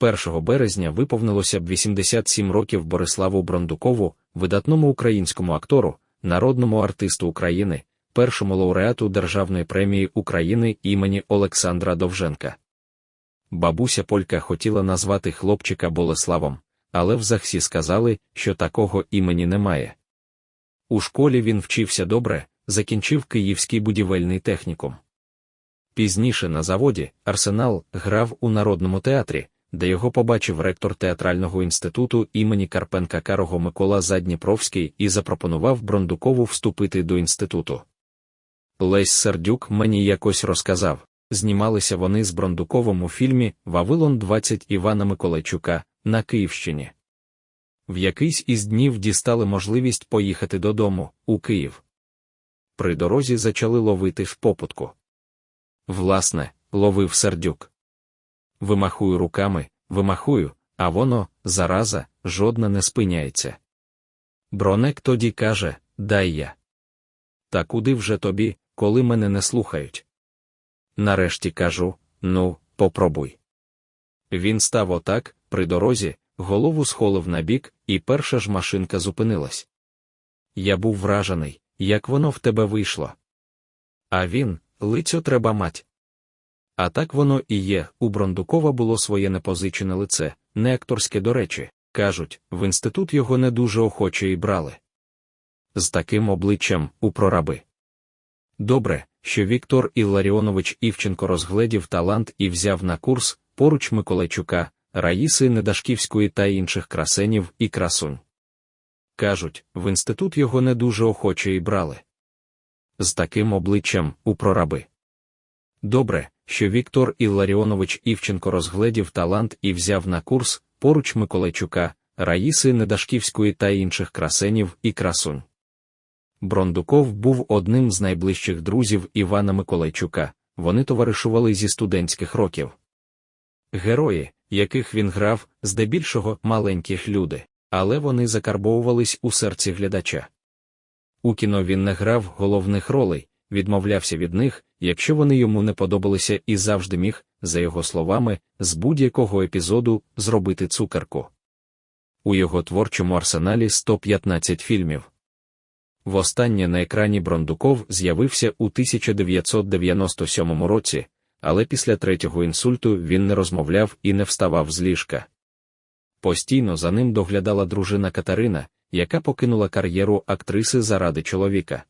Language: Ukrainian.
1 березня виповнилося б 87 років Бориславу Брондукову, видатному українському актору, народному артисту України, першому лауреату Державної премії України імені Олександра Довженка. Бабуся Полька хотіла назвати хлопчика Болеславом, але в ЗАГСі сказали, що такого імені немає. У школі він вчився добре, закінчив Київський будівельний технікум. Пізніше на заводі Арсенал грав у Народному театрі, де його побачив ректор театрального інституту імені Карпенка Карого Микола Задніпровський і запропонував Брондукову вступити до інституту. Лесь Сердюк мені якось розказав знімалися вони з Брондуковим у фільмі Вавилон 20 Івана Миколайчука на Київщині. В якийсь із днів дістали можливість поїхати додому, у Київ. При дорозі зачали ловити в попутку. Власне, ловив сердюк. Вимахую руками, вимахую, а воно, зараза, жодна не спиняється. Бронек тоді каже Дай я. Та куди вже тобі, коли мене не слухають? Нарешті кажу ну, попробуй. Він став отак, при дорозі, голову схолив набік, і перша ж машинка зупинилась. Я був вражений, як воно в тебе вийшло. А він, лицьо треба мать. А так воно і є. У Брондукова було своє непозичене лице, не акторське до речі, кажуть, в інститут його не дуже охоче і брали. З таким обличчям у прораби. Добре, що Віктор Ілларіонович Івченко розгледів талант і взяв на курс поруч Миколайчука, Раїси Недашківської та інших красенів і красунь. Кажуть, в інститут його не дуже охоче і брали. З таким обличчям у прораби. Добре, що Віктор Ілларіонович Івченко розгледів талант і взяв на курс поруч Миколайчука, Раїси Недашківської та інших красенів і красунь. Брондуков був одним з найближчих друзів Івана Миколайчука, вони товаришували зі студентських років. Герої, яких він грав, здебільшого маленьких люди, але вони закарбовувались у серці глядача. У кіно він не грав головних ролей, відмовлявся від них, якщо вони йому не подобалися і завжди міг, за його словами, з будь-якого епізоду зробити цукерку. У його творчому арсеналі 115 фільмів. Востаннє на екрані Брондуков з'явився у 1997 році, але після третього інсульту він не розмовляв і не вставав з ліжка. Постійно за ним доглядала дружина Катерина, яка покинула кар'єру актриси заради чоловіка.